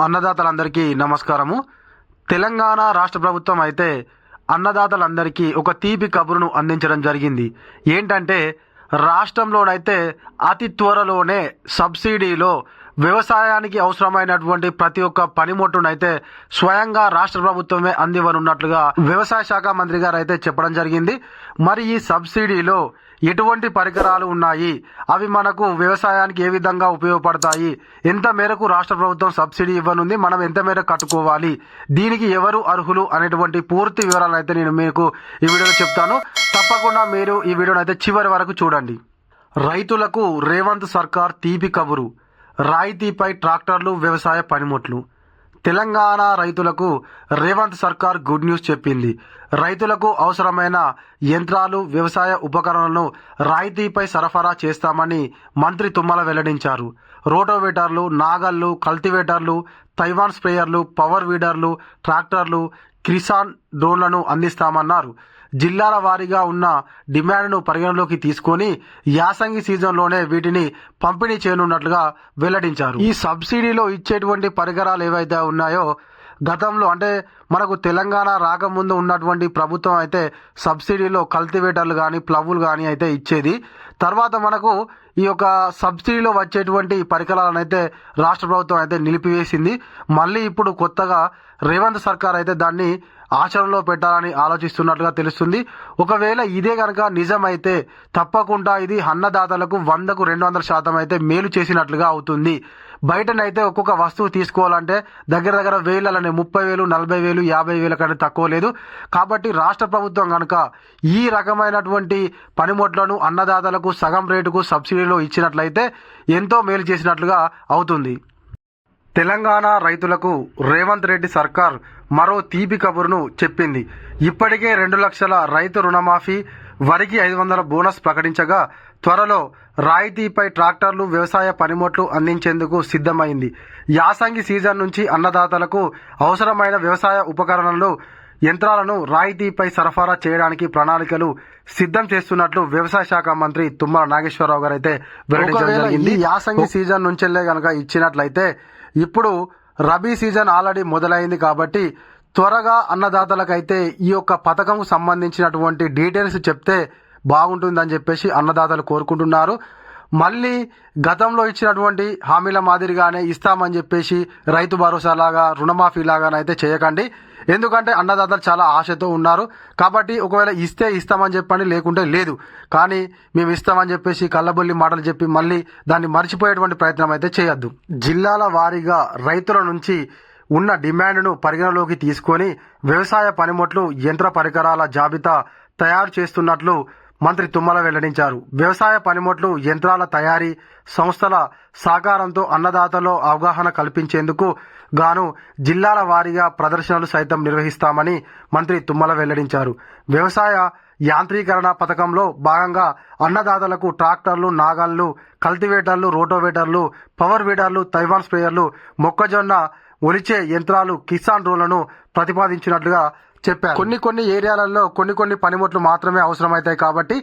అన్నదాతలందరికీ నమస్కారము. తెలంగాణ రాష్ట్ర ప్రభుత్వం అయితే అన్నదాతలందరికీ ఒక తీపి కబురును అందించడం జరిగింది. ఏంటంటే రాష్ట్రంలోనైతే అతి త్వరలోనే సబ్సిడీలో వ్యవసాయానికి అవసరమైనటువంటి ప్రతి ఒక్క పనిముట్టునైతే స్వయంగా రాష్ట్ర ప్రభుత్వమే అందివ్వనున్నట్లుగా వ్యవసాయ శాఖ మంత్రి గారు అయితే చెప్పడం జరిగింది. మరి ఈ సబ్సిడీలో ఎటువంటి పరికరాలు ఉన్నాయి? అవి మనకు వ్యవసాయానికి ఏ విధంగా ఉపయోగపడతాయి? ఎంత మేరకు రాష్ట్ర ప్రభుత్వం సబ్సిడీ ఇవ్వనుంది? మనం ఎంత మేరకు కట్టుకోవాలి? దీనికి ఎవరు అర్హులు? అనేటువంటి పూర్తి వివరాలు అయితే నేను మీకు ఈ వీడియోలో చెప్తాను. తప్పకుండా మీరు ఈ వీడియోను అయితే చివరి వరకు చూడండి. రైతులకు రేవంత్ సర్కార్ తీపి కబురు. రాయితీపై ట్రాక్టర్లు వ్యవసాయ పనిముట్లు. తెలంగాణ రైతులకు రేవంత్ సర్కార్ గుడ్ న్యూస్ చెప్పింది. రైతులకు అవసరమైన యంత్రాలు వ్యవసాయ ఉపకరణలను రాయితీపై సరఫరా చేస్తామని మంత్రి తుమ్మల వెల్లడించారు. రోటోవేటర్లు నాగళ్ళు కల్టివేటర్లు తైవాన్ స్ప్రేయర్లు పవర్ వీడర్లు ట్రాక్టర్లు కిసాన్ డ్రోన్లను అందిస్తామన్నారు. జిల్లాల వారీగా ఉన్న డిమాండ్ను పరిగణలోకి తీసుకొని యాసంగి సీజన్లోనే వీటిని పంపిణీ చేయనున్నట్లుగా వెల్లడించారు. ఈ సబ్సిడీలో ఇచ్చేటువంటి పరికరాలు ఏవైతే ఉన్నాయో గతంలో అంటే మనకు తెలంగాణ రాకముందు ఉన్నటువంటి ప్రభుత్వం అయితే సబ్సిడీలో కల్టివేటర్లు కానీ ప్లవ్లు కానీ అయితే ఇచ్చేది. తర్వాత మనకు ఈ యొక్క సబ్సిడీలో వచ్చేటువంటి పరికరాలను అయితే రాష్ట్ర ప్రభుత్వం అయితే నిలిపివేసింది. మళ్ళీ ఇప్పుడు కొత్తగా రేవంత్ సర్కార్ అయితే దాన్ని ఆచరణలో పెట్టాలని ఆలోచిస్తున్నట్లుగా తెలుస్తుంది. ఒకవేళ ఇదే కనుక నిజమైతే తప్పకుండా ఇది అన్నదాతలకు వందకు రెండు వందల శాతం అయితే మేలు చేసినట్లుగా అవుతుంది. బయటనైతే ఒక్కొక్క వస్తువు తీసుకోవాలంటే దగ్గర దగ్గర వేలనే ముప్పై వేలు నలభై వేలు యాభై వేల కంటే తక్కువ లేదు. కాబట్టి రాష్ట్ర ప్రభుత్వం కనుక ఈ రకమైనటువంటి పనిముట్లను అన్నదాతలకు సగం రేటుకు సబ్సిడీలో ఇచ్చినట్లయితే ఎంతో మేలు చేసినట్లుగా అవుతుంది. తెలంగాణ రైతులకు రేవంత్ రెడ్డి సర్కార్ మరో తీపి కబురును చెప్పింది. ఇప్పటికే రెండు లక్షల రైతు రుణమాఫీ వరికి ఐదు వందల బోనస్ ప్రకటించగా త్వరలో రాయితీపై ట్రాక్టర్లు వ్యవసాయ పనిముట్లు అందించేందుకు సిద్ధమైంది. యాసంగి సీజన్ నుంచి అన్నదాతలకు అవసరమైన వ్యవసాయ ఉపకరణలు యంత్రాలను రాయితీపై సరఫరా చేయడానికి ప్రణాళికలు సిద్ధం చేస్తున్నట్లు వ్యవసాయ శాఖ మంత్రి తుమ్మల నాగేశ్వరరావు గారు అయితే జరిగింది ఈ యాసంగి సీజన్ నుంచెల్లే గనక ఇచ్చినట్లయితే ఇప్పుడు రబీ సీజన్ ఆల్రెడీ మొదలైంది కాబట్టి త్వరగా అన్నదాతలకైతే ఈ యొక్క పథకంకు సంబంధించినటువంటి డీటెయిల్స్ చెప్తే బాగుంటుందని చెప్పేసి అన్నదాతలు కోరుకుంటున్నారు. మళ్ళీ గతంలో ఇచ్చినటువంటి హామీల మాదిరిగానే ఇస్తామని చెప్పేసి రైతు భరోసా లాగా రుణమాఫీ లాగానైతే చేయకండి. ఎందుకంటే అన్నదాతలు చాలా ఆశతో ఉన్నారు. కాబట్టి ఒకవేళ ఇస్తే ఇస్తామని చెప్పండి లేకుంటే లేదు. కానీ మేము ఇస్తామని చెప్పేసి కళ్ళబొల్లి మాటలు చెప్పి మళ్ళీ దాన్ని మర్చిపోయేటువంటి ప్రయత్నం అయితే చేయొద్దు. జిల్లాల వారీగా రైతుల నుంచి ఉన్న డిమాండ్ను పరిగణలోకి తీసుకొని వ్యవసాయ పనిముట్లు యంత్ర పరికరాల జాబితా తయారు చేస్తున్నట్లు మంత్రి తుమ్మల వెల్లడించారు. వ్యవసాయ పనిముట్లు యంత్రాల తయారీ సంస్థల సహకారంతో అన్నదాతలో అవగాహన కల్పించేందుకు గాను జిల్లాల వారీగా ప్రదర్శనలు సైతం నిర్వహిస్తామని మంత్రి తుమ్మల వెల్లడించారు. వ్యవసాయ యాంత్రీకరణ పథకంలో భాగంగా అన్నదాతలకు ట్రాక్టర్లు నాగళ్ళు కల్టివేటర్లు రోటోవేటర్లు పవర్ వీడర్లు తైవాన్ స్ప్రేయర్లు మొక్కజొన్న ఒలిచే యంత్రాలు కిసాన్ రోలను ప్రతిపాదించినట్లుగా చెప్పారు. కొన్ని కొన్ని ఏరియాలలో కొన్ని కొన్ని పనిముట్లు మాత్రమే అవసరమవుతాయి కాబట్టి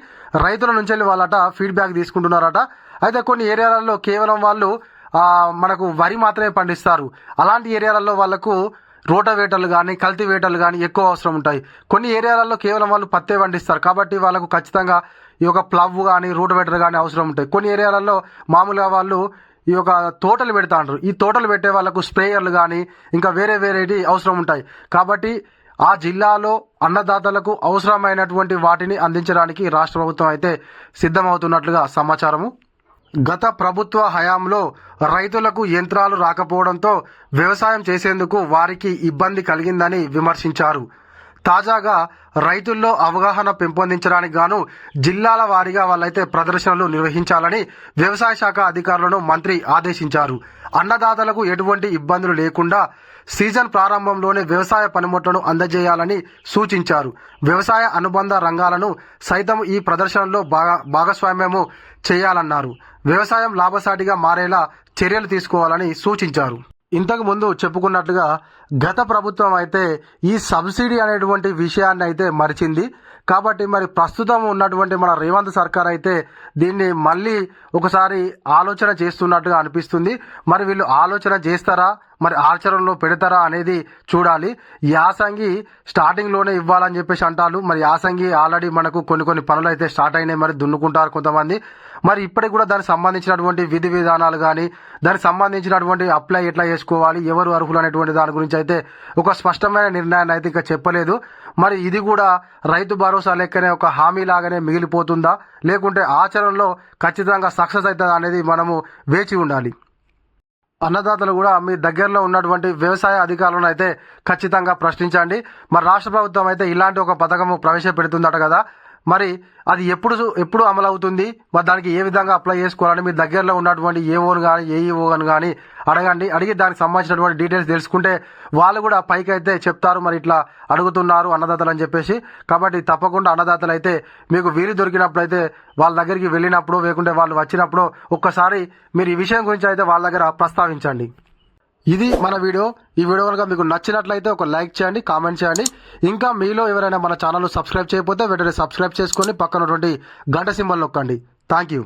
రైతుల నుంచి వెళ్ళి వాళ్ళట ఫీడ్బ్యాక్ తీసుకుంటున్నారట. అయితే కొన్ని ఏరియాలలో కేవలం వాళ్ళు మనకు వరి మాత్రమే పండిస్తారు. అలాంటి ఏరియాలలో వాళ్ళకు రోటవేటర్లు కానీ కల్టివేటర్లు కానీ ఎక్కువ అవసరం ఉంటాయి. కొన్ని ఏరియాలలో కేవలం వాళ్ళు పత్తే పండిస్తారు. కాబట్టి వాళ్ళకు ఖచ్చితంగా ఈ యొక్క ప్లవ్ కానీ రోటవేటర్ కానీ అవసరం ఉంటాయి. కొన్ని ఏరియాలలో మామూలుగా వాళ్ళు ఈ యొక్క తోటలు పెడతా అంటారు. ఈ తోటలు పెట్టే వాళ్ళకు స్ప్రేయర్లు కానీ ఇంకా వేరే వేరేటి అవసరం ఉంటాయి. కాబట్టి ఆ జిల్లాలో అన్నదాతలకు అవసరమైనటువంటి వాటిని అందించడానికి రాష్ట్ర ప్రభుత్వం అయితే సిద్ధమవుతున్నట్లుగా సమాచారము. గత ప్రభుత్వ హయాంలో రైతులకు యంత్రాలు రాకపోవడంతో వ్యవసాయం చేసేందుకు వారికి ఇబ్బంది కలిగిందని విమర్శించారు. తాజాగా రైతుల్లో అవగాహన పెంపొందించడానికి గాను జిల్లాల వారీగా వాళ్ళైతే ప్రదర్శనలు నిర్వహించాలని వ్యవసాయ శాఖ అధికారులను మంత్రి ఆదేశించారు. అన్నదాతలకు ఎటువంటి ఇబ్బందులు లేకుండా సీజన్ ప్రారంభంలోనే వ్యవసాయ పనిముట్లను అందజేయాలని సూచించారు. వ్యవసాయ అనుబంధ రంగాలను సైతం ఈ ప్రదర్శనలో భాగ భాగస్వామ్యము చేయాలన్నారు. వ్యవసాయం లాభసాటిగా మారేలా చర్యలు తీసుకోవాలని సూచించారు. ఇంతకు ముందు చెప్పుకున్నట్లుగా గత ప్రభుత్వం అయితే ఈ సబ్సిడీ అనేటువంటి విషయాన్ని అయితే మరిచింది. కాబట్టి మరి ప్రస్తుతం ఉన్నటువంటి మన రేవంత్ సర్కార్ అయితే దీన్ని మళ్ళీ ఒకసారి ఆలోచన చేస్తున్నట్టుగా అనిపిస్తుంది. మరి వీళ్ళు ఆలోచన చేస్తారా? మరి ఆచరణలో పెడతారా అనేది చూడాలి. యాసంగి స్టార్టింగ్లోనే ఇవ్వాలని చెప్పేసి అంటారు. మరి యాసంగి ఆల్రెడీ మనకు కొన్ని కొన్ని పనులు అయితే స్టార్ట్ అయినాయి. మరి దున్నుకుంటారు కొంతమంది. మరి ఇప్పటికి కూడా దానికి సంబంధించినటువంటి విధి విధానాలు కానీ దానికి సంబంధించినటువంటి అప్లై ఎట్లా చేసుకోవాలి ఎవరు అర్హులు అనేటువంటి దాని గురించి అయితే ఒక స్పష్టమైన నిర్ణయాన్ని అయితే ఇంకా చెప్పలేదు. మరి ఇది కూడా రైతు భరోసా లెక్కనే ఒక హామీ లాగానే మిగిలిపోతుందా? లేకుంటే ఆచరణలో ఖచ్చితంగా సక్సెస్ అవుతుందా అనేది మనము వేచి ఉండాలి. అన్నదాతలు కూడా మీ దగ్గరలో ఉన్నటువంటి వ్యవసాయ అధికారులను అయితే ఖచ్చితంగా ప్రశ్నించండి. మరి రాష్ట్ర ప్రభుత్వం అయితే ఇలాంటి ఒక పథకము ప్రవేశపెడుతుందట కదా. మరి అది ఎప్పుడు ఎప్పుడు అమలు అవుతుంది మరి దానికి ఏ విధంగా అప్లై చేసుకోవాలని మీ దగ్గరలో ఉన్నటువంటి ఏఓను కానీ ఏఈఓను కానీ అడగండి. అడిగి దానికి సంబంధించినటువంటి డీటెయిల్స్ తెలుసుకుంటే వాళ్ళు కూడా పైకి అయితే చెప్తారు. మరి ఇట్లా అడుగుతున్నారు అన్నదాతలు అని చెప్పేసి. కాబట్టి తప్పకుండా అన్నదాతలు అయితే మీకు వీలు దొరికినప్పుడు అయితే వాళ్ళ దగ్గరికి వెళ్ళినప్పుడు లేకుంటే వాళ్ళు వచ్చినప్పుడు ఒక్కసారి మీరు ఈ విషయం గురించి అయితే వాళ్ళ దగ్గర ప్రస్తావించండి. ఇది మన వీడియో. ఈ వీడియో కనుక మీకు నచ్చినట్లయితే ఒక లైక్ చేయండి కామెంట్ చేయండి. ఇంకా మీలో ఎవరైనా మన ఛానల్ సబ్స్క్రైబ్ చేయకపోతే వెంటనే సబ్స్క్రైబ్ చేసుకొని పక్కనటువంటి గంట సింబల్ నొక్కండి. Thank you